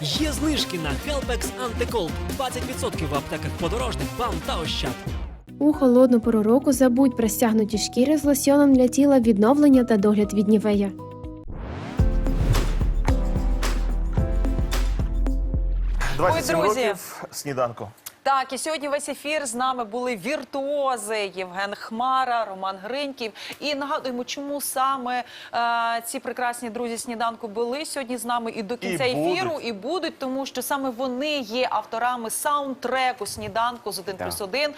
Є знижки на Helpex Антиколд 20% в аптеках подорожних, бам та ощад. У холодну пору року забудь про стягнуті шкіри з лосьоном для тіла відновлення та догляд від нівея. Ой, 27 друзі. років сніданку. Так, і сьогодні весь ефір з нами були віртуози Євген Хмара, Роман Гриньків. І нагадуємо, чому саме е, ці прекрасні друзі сніданку були сьогодні з нами і до кінця І будуть. ефіру, і будуть, тому що саме вони є авторами саундтреку сніданку з 1 плюс 1,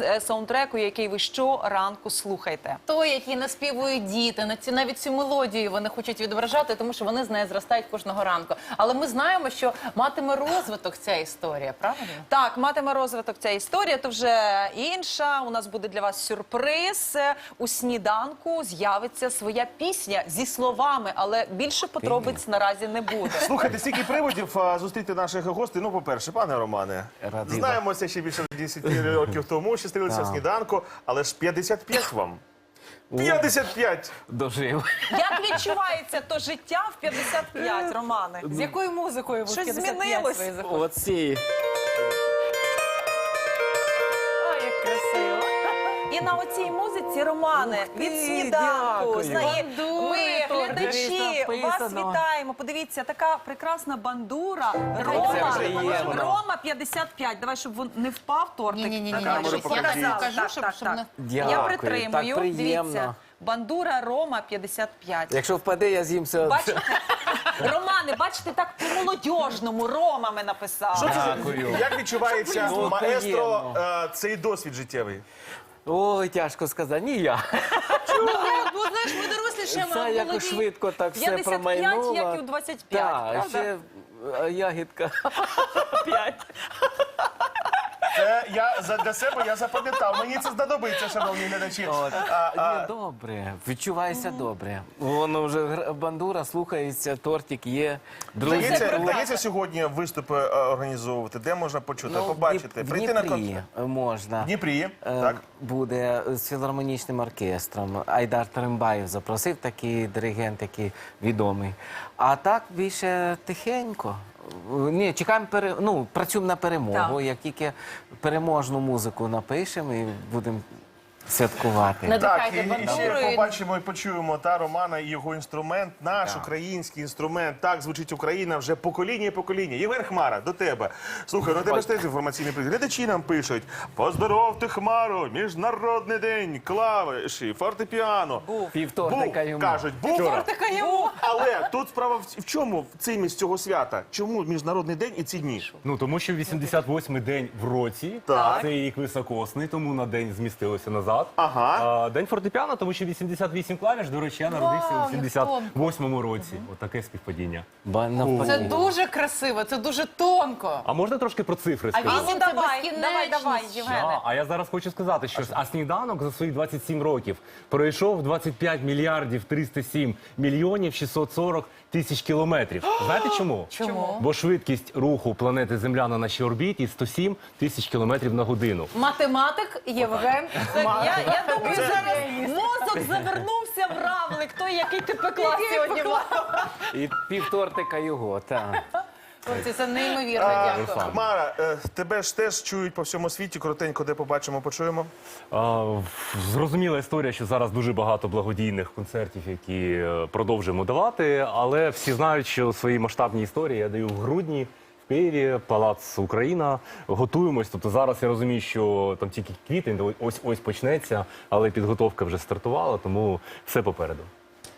е, саундтреку, який ви щоранку слухаєте. той, який наспівують діти, на ці навіть цю мелодію вони хочуть відображати, тому що вони з нею зростають кожного ранку. Але ми знаємо, що матиме розвиток ця історія, правильно? Так, матиме розвиток ця історія, то вже інша. У нас буде для вас сюрприз. У сніданку з'явиться своя пісня зі словами, але більше подробиць наразі не буде. Слухайте, стільки приводів а, зустріти наших гостей. Ну, по-перше, пане Романе, Радий знаємося ще більше 10 років тому, що стрілися в сніданку, але ж 55 вам. 55! Дожив. Як відчувається то життя в 55, Романе? З якою музикою ви Щось 55 змінилось? свої заходите? Оці. Красиво. І на оцій музиці Романе Ух ти, від сніданку. дякую. Знає, Бандури ми тут глядачі вас написано. вітаємо. Подивіться, така прекрасна бандура. Рома, вже є воно. Рома 55. Давай, щоб він не впав тортик. Ні-ні-ні, Так, камеру покажіть. Я покажу, щоб- щоб так. не- Я Дякую, притримую. приємно. Дивіться. Бандура Рома 55. Якщо впаде, я з'їм все. Бачите? Романе, бачите, так по-молодіжному Рома ми написали. Що це за- Дякую. Як відчувається Ну, маестро е, цей досвід життєвий? Ой, тяжко сказати. Ні я. Ну, знаєш, ми дорослішаємо, Це а в якось голові... швидко так все 55, промайнуло. як і у 25, Так, правда? ще е, ягідка. П'ять. Це я за для себе я запам'ятав. Мені це знадобиться, шановні глядачі. От. А, а, Ні, добре, відчувається добре. Воно вже гра- бандура слухається, тортик є. Друзі, Дається, дається сьогодні виступи е, організовувати, де можна почути, Ну, побачити, в прийти на Дніпрі концерт. можна. В Дніпрі, Е, так. Буде з філармонічним оркестром. Айдар Таримбаєв запросив такий диригент, який відомий. А так більше тихенько. Ні, чекаємо пере... ну, працюємо на перемогу. Так. Як тільки переможну музику напишемо і будемо святкувати. Так, і, і ще побачимо і почуємо та Романа і його інструмент, наш український інструмент. Так звучить Україна вже покоління і покоління. Євген Хмара, до тебе. Слухай, ну тебе ж теж інформаційний привід. Глядачі нам пишуть: поздоровте Хмару, міжнародний день, клавиші, фортепіано. Був. Півторника йому. кажуть, був. Така йому. Але тут справа в, в чому цимість цього свята? Чому міжнародний день і ці дні? Ну тому що 88-й день в році, Так. цей рік високосний, тому на день змістилося назад. Ага. А, день фортепіано, тому що 88 клавіш. До речі, я народився Вау, у як 78-му році. Отаке співпадіння. Ба- навпаки. Це дуже красиво, це дуже тонко. А можна трошки про цифри А сказати? А Вісім це давай, давай, безкінечність. давай, Євгене. А, а я зараз хочу сказати, що а сніданок за свої 27 років пройшов 25 мільярдів 307 мільйонів 640 тисяч кілометрів. Знаєте чому? Чому? Бо швидкість руху планети Земля на нашій орбіті 107 тисяч кілометрів на годину. Математик Євген. Я, я думаю, зараз мозок завернувся в равлик, той, який ти пекла сьогодні. І півтортика його, так. Хлопці, це неймовірно, А, дякую. Хмара, е, тебе ж теж чують по всьому світі. Коротенько, де побачимо, почуємо. А, Зрозуміла історія, що зараз дуже багато благодійних концертів, які е, продовжуємо давати, але всі знають, що свої масштабні історії я даю в грудні. В Києві, Палац Україна, готуємось. Тобто зараз я розумію, що там тільки квітень, ось ось почнеться, але підготовка вже стартувала, тому все попереду.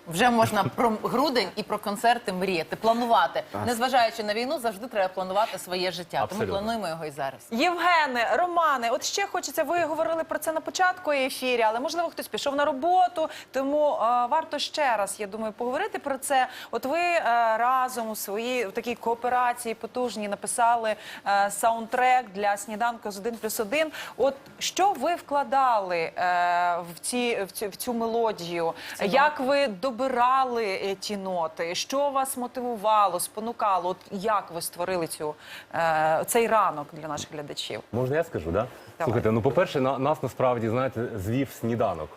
Вже можна про грудень і про концерти мріяти, планувати. Незважаючи на війну, завжди треба планувати своє життя. Абсолютно. Тому плануємо його і зараз. Євгене, Романе, от ще хочеться, ви говорили про це на початку ефірі, але можливо хтось пішов на роботу, тому е, варто ще раз, я думаю, поговорити про це. От ви е, разом у своїй в такій кооперації потужній написали е, саундтрек для сніданку з 1 плюс 1. От що ви вкладали е, в, ці, в, цю, в цю мелодію? Як ви добирали е, ті ноти? Що вас мотивувало, спонукало? От як ви створили цю, е, цей ранок для наших глядачів? Можна я скажу, да? Слухайте, ну по-перше, на, нас насправді знаєте, звів сніданок.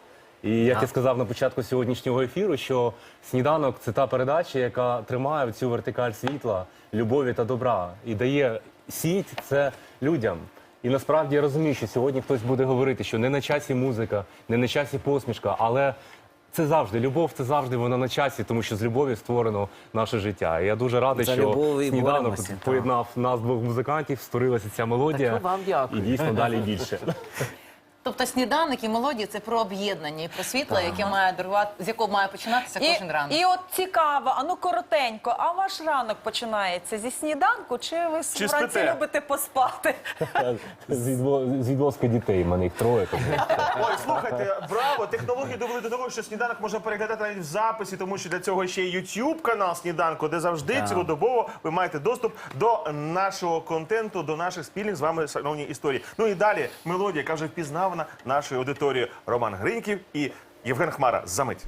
І як я сказав на початку сьогоднішнього ефіру, що сніданок це та передача, яка тримає цю вертикаль світла, любові та добра і дає сіть це людям. І насправді я розумію, що сьогодні хтось буде говорити, що не на часі музика, не на часі посмішка, але це завжди любов, це завжди вона на часі, тому що з любові створено наше життя. І я дуже радий, За що любов і сніданок боремося, так. поєднав нас двох музикантів, створилася ця мелодія. Так, ну, вам дякую. І дійсно далі більше. Тобто сніданок і мелодії це про об'єднання і про світло, яке має дарувати, з якого має починатися І, кожен ранок. і от цікаво, а ну коротенько, а ваш ранок починається зі сніданку, чи ви Чи вранці спите? любите поспати? З відво- з відвозки дітей, в мене їх троє. тому Ой, слухайте, браво! Технології довели до того, що сніданок можна переглядати навіть в записі, тому що для цього ще є YouTube канал сніданку, де завжди цілодобово ви маєте доступ до нашого контенту, до наших спільних з вами шановні історії. Ну і далі мелодія, яка вже впізнавана нашою аудиторією. Роман Гриньків і Євген Хмара. Замить.